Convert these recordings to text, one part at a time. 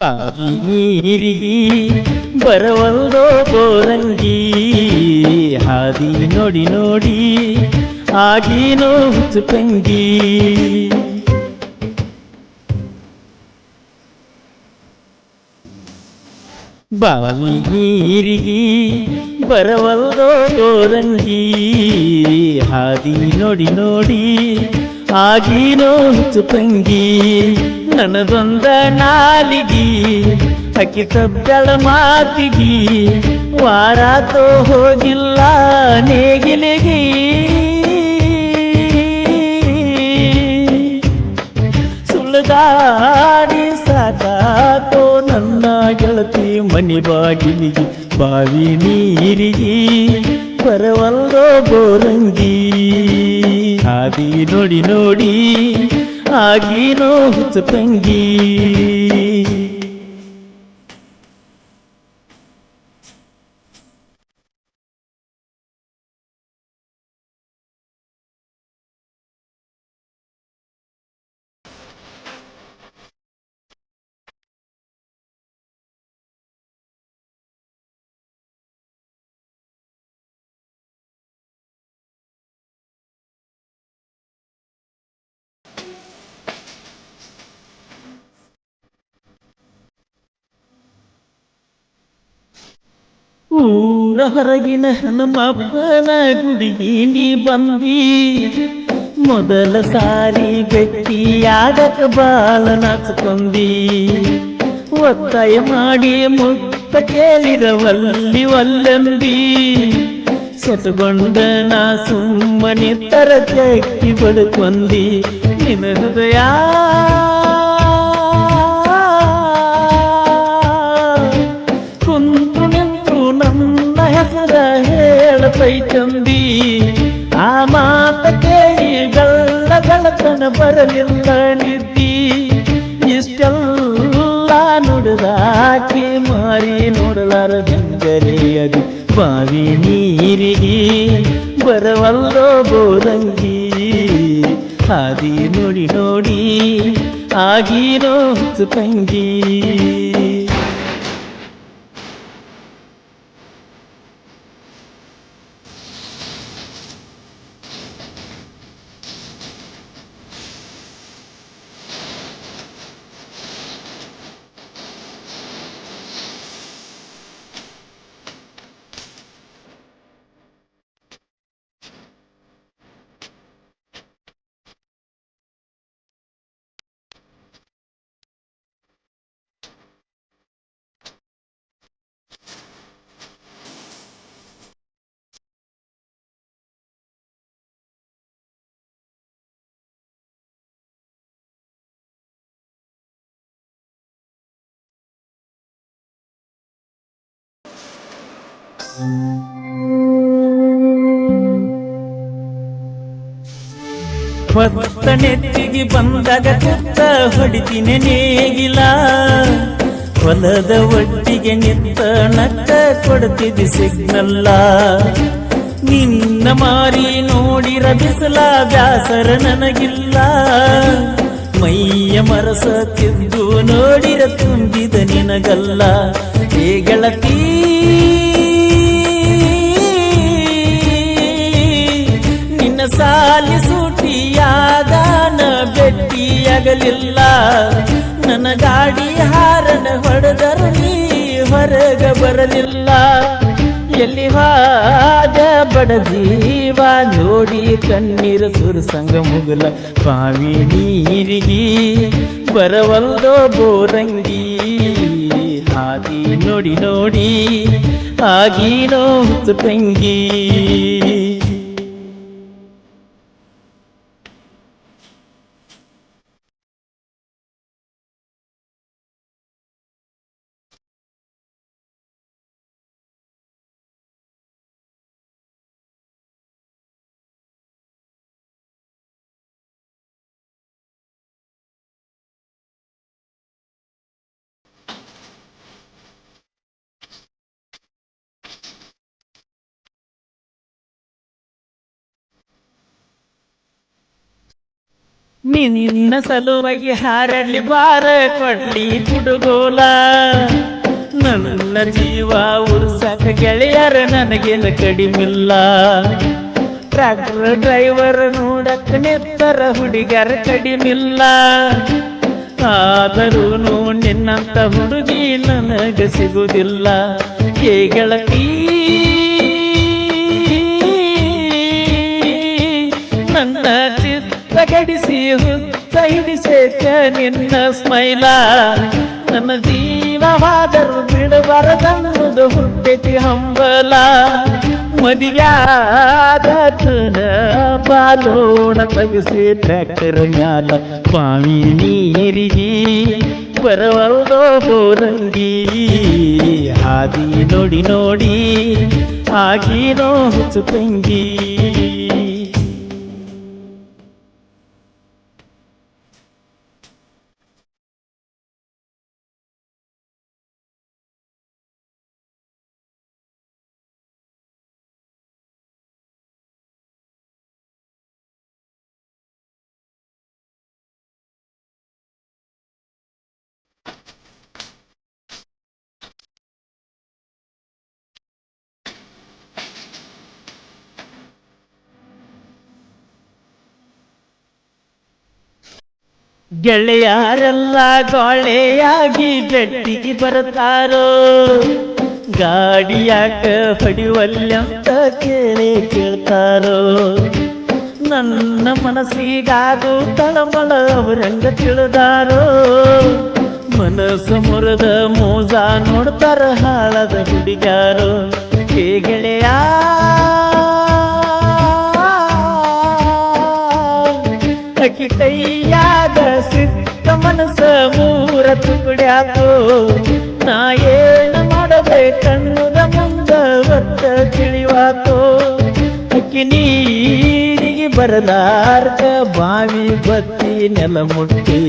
ನೀರಿಗಿ ಬರವಲ್ದೋ ಬೋರಂಗಿ, ಹಾದಿ ನೋಡಿ ನೋಡಿ ಆಗಿನೋ ಹುಚ್ಚು ತಂಗಿ. ಬಾವಿ ನೀರಿಗಿ ಬರವಲ್ದೋ ಬೋರಂಗಿ, ಹಾದಿ ನೋಡಿ ನೋಡಿ ಆಗೀನೋ ಹುಚ್ಚು ತಂಗಿ, ನನದೊಂದ ನಾಲಿಗಿ, ಅಕ್ಕಿ ತಬ್ಬಳ ಮಾತಿಗಿ, ವಾರಾತೋ ಹೋಗಿಲ್ಲ ನೇಗಿಲಿಗಿ. ಸುಳ್ಳುಗಾಡಿ ಸಾಕಾತೋ ನನ್ನ ಗೆಳತಿ ಮನಿ ಬಾಗಿಲಿಗೆ, ಬಾವಿ ನೀರಿಗಿ ಪರವಲ್ಲೋ ಬೋರಂಗಿ. ಹಾದಿ ನೋಡಿ ನೋಡಿ ಆಗೀನೋ ಹುಚ್ಚು ತಂಗಿ ಊರ ಹೊರಗಿನ ಹನುಮಪ್ಪನ ನೀ ಬಂದಿ. ಮೊದಲ ಸಾರಿ ಗಟ್ಟಿಯಾಗಕ ಬಾಲ ನಾಚ್ಕೊಂಡಿ ಒತ್ತಾಯ ಮಾಡಿ ಮುಕ್ತ ಕೇಳಿರವಲ್ಲಿ ಒಲ್ಲಂಬಿ ಸೊತಗೊಂಡ ನಾ ಸುಮ್ಮನೆ ತರ ಚಕ್ಕಿ ಬದುಕೊಂದಿ. ನಿನ್ನ ಹೃದಯ ಹೇಳತೈತಂದಿ ಆ ಮಾತ ಕೇಳಿ ಗಳ್ಳ ಗಳತನ ಬರಲಿಲ್ಲ ನಿದ್ದಿ. ಇಷ್ಟೆಲ್ಲ ನುಡಿದಾಕಿ ಮಾರಿ ನೋಡಲಾರ ಅದು ಬಾವಿ ನೀರಿಗೆ. ಬರವಲ್ಲೋ ಬೋರಂಗಿ ಹಾದಿ ನೋಡಿ ನೋಡಿ, ಆಗಿರೋ ತಂಗಿ. ಹೊತ್ತ ನೆತ್ತಿಗೆ ಬಂದಾಗ ಕುತ್ತ ಹೊಡಿತೀನಿ ನೇಗಿಲ. ಹೊಲದ ಒಟ್ಟಿಗೆ ನಿಂತ ನಕ್ಕ ಕೊಡ್ತಿದ್ದಿ ಸಿಗ್ನಲ್ಲ. ನಿನ್ನ ಮಾರಿ ನೋಡಿರ ಬಿಸಿಲ ಬ್ಯಾಸರ ನನಗಿಲ್ಲ. ಮೈಯ ಮರಸತ್ತಿದ್ದು ನೋಡಿರ ತುಂಬಿದ ನಿನಗಲ್ಲ. ಏ ಸಾಲಿ ಸೂಟಿಯಾದಾನ ಭೆಟ್ಟಿಯಾಗಲಿಲ್ಲ ನನ್ನ ಗಾಡಿ ಹಾರನ ಹೊಡೆದರು ನೀ ಹೊರಗ ಬರಲಿಲ್ಲ. ಎಲ್ಲಿ ಹಾದ ಬಡ ಜೀವ ನೋಡಿ ಕಣ್ಣೀರ ಸುರಸಂಗ ಮುಗುಲ. ಬಾವಿ ನೀರಿಗಿ ಬರವಲ್ಲೋ ಬೋರಂಗಿ. ಹಾದಿ ನೋಡಿ ನೋಡಿ ಆಗಿನೋ ತಂಗಿ. ನಿನ್ನ ಸಲುವಾಗಿ ಹಾರಲಿ ಬಾರ ಕೊಡ್ಲಿ ಹುಡುಗೋಲ. ನನ್ನ ಜೀವ ಉರ್ಸಕ ಗೆಳೆಯರ ನನಗೇನು ಕಡಿಮಿಲ್ಲ. ಟ್ರ್ಯಾಕ್ಟರ್ ಡ್ರೈವರ್ ನೋಡಕ್ ನಿರ್ತರ ಹುಡುಗರ ಕಡಿಮಿಲ್ಲ. ಆದರೂ ನಿನ್ನಂತ ಹುಡುಗಿ ನನಗೆ ಸಿಗುವುದಿಲ್ಲ ಏ ಚಿತ್ತ ಗಡಿಸಿ ಹುತ್ತ ನಿನ್ನ ಸ್ಮೈಲ. ನನ್ನ ಜೀವವಾದರೂ ಬಿಡಬಾರದನ್ನದು ಹುಟ್ಟಿ ಹಂಬಲ. ಮದುವ್ಯಾದ ಪಾಲೋಣ ತಗಿಸಿ ಟ್ರ್ಯಾಕ್ಟರ್ ಮ್ಯಾಲ ಸ್ವಾಮಿ ನೀರಿಗೆ. ಬರವಲ್ದೋ ಬೋರಂಗಿ ಹಾದಿ ನೋಡಿ ನೋಡಿ ಆಗಿರೋ ಹುಚ್ಚು ತಂಗಿ. ಗೆಳೆಯರೆಲ್ಲ ಗೋಳೆಯಾಗಿ ಬೆಟ್ಟಿಗೆ ಬರ್ತಾರೋ ಗಾಡಿಯಾಕ ಹೊಡಿವಲ್ಲಂತ ಕೇಳಿ ಕೇಳ್ತಾರೋ? ನನ್ನ ಮನಸ್ಸಿಗಾದು ತಳಮಳ ಅವರಂಗ ತಿಳಿದಾರೋ? ಮನಸ್ಸು ಮುರದ ಮೋಜ ನೋಡ್ತಾರ ಹಾಳದ ಹುಡುಗಾರು ಹೇ ಗೆಳೆಯ! ಕೈಯಾದ ಮನಸ್ಸ ಮೂರ ತುಕಡ್ಯಾಕೋ ನಾ ಏನು ಮಾಡಬೇಕನ್ನುದ ಮುಂದ ಒತ್ತ ತಿಳಿವಾತು? ಅಕ್ಕಿ ನೀರಿಗೆ ಬರಲಾರ್ದ ಬಾವಿ ಬತ್ತಿ ನೆಲ ಮುಟ್ಟಿ,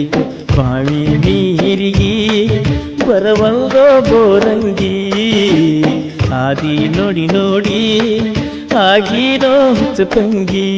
ಬಾವಿ ನೀರಿಗೆ ಬರವಲ್ದೋ ಬೋರಂಗಿ? ಆದಿ ನೋಡಿ ನೋಡಿ ಆಗಿರೋ ತಂಗಿ.